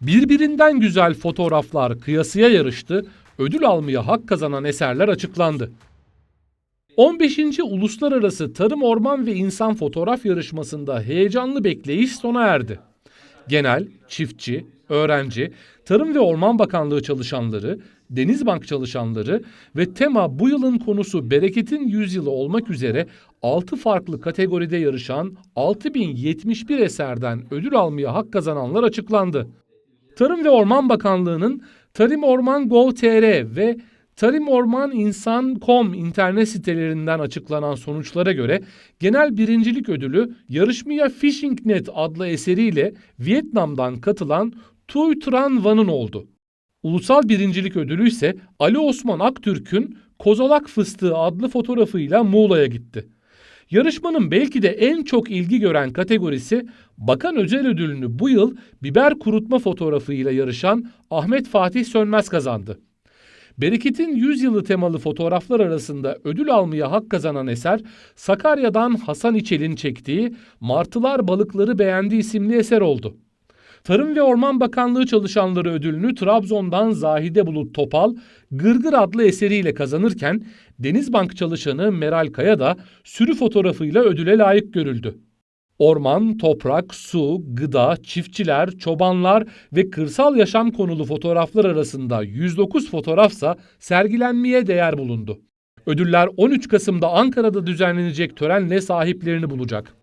Birbirinden güzel fotoğraflar kıyasıya yarıştı, ödül almaya hak kazanan eserler açıklandı. 15. Uluslararası Tarım Orman ve İnsan Fotoğraf Yarışması'nda heyecanlı bekleyiş sona erdi. Genel, çiftçi, öğrenci, Tarım ve Orman Bakanlığı çalışanları, Denizbank çalışanları ve tema bu yılın konusu bereketin yüzyılı olmak üzere 6 farklı kategoride yarışan 6071 eserden ödül almaya hak kazananlar açıklandı. Tarım ve Orman Bakanlığı'nın Tarım Orman Gov.tr ve Tarım Orman İnsan.com internet sitelerinden açıklanan sonuçlara göre genel birincilik ödülü yarışmaya Fishing Net adlı eseriyle Vietnam'dan katılan Tuy Tran Van'ın oldu. Ulusal birincilik ödülü ise Ali Osman Aktürk'ün Kozalak Fıstığı adlı fotoğrafıyla Muğla'ya gitti. Yarışmanın belki de en çok ilgi gören kategorisi Bakan Özel Ödülünü bu yıl biber kurutma fotoğrafıyla yarışan Ahmet Fatih Sönmez kazandı. Bereket'in 100 yılı temalı fotoğraflar arasında ödül almaya hak kazanan eser Sakarya'dan Hasan İçel'in çektiği Martılar Balıkları Beğendi isimli eser oldu. Tarım ve Orman Bakanlığı çalışanları ödülünü Trabzon'dan Zahide Bulut Topal, Gırgır adlı eseriyle kazanırken Denizbank çalışanı Meral Kaya da sürü fotoğrafıyla ödüle layık görüldü. Orman, toprak, su, gıda, çiftçiler, çobanlar ve kırsal yaşam konulu fotoğraflar arasında 109 fotoğrafsa sergilenmeye değer bulundu. Ödüller 13 Kasım'da Ankara'da düzenlenecek törenle sahiplerini bulacak.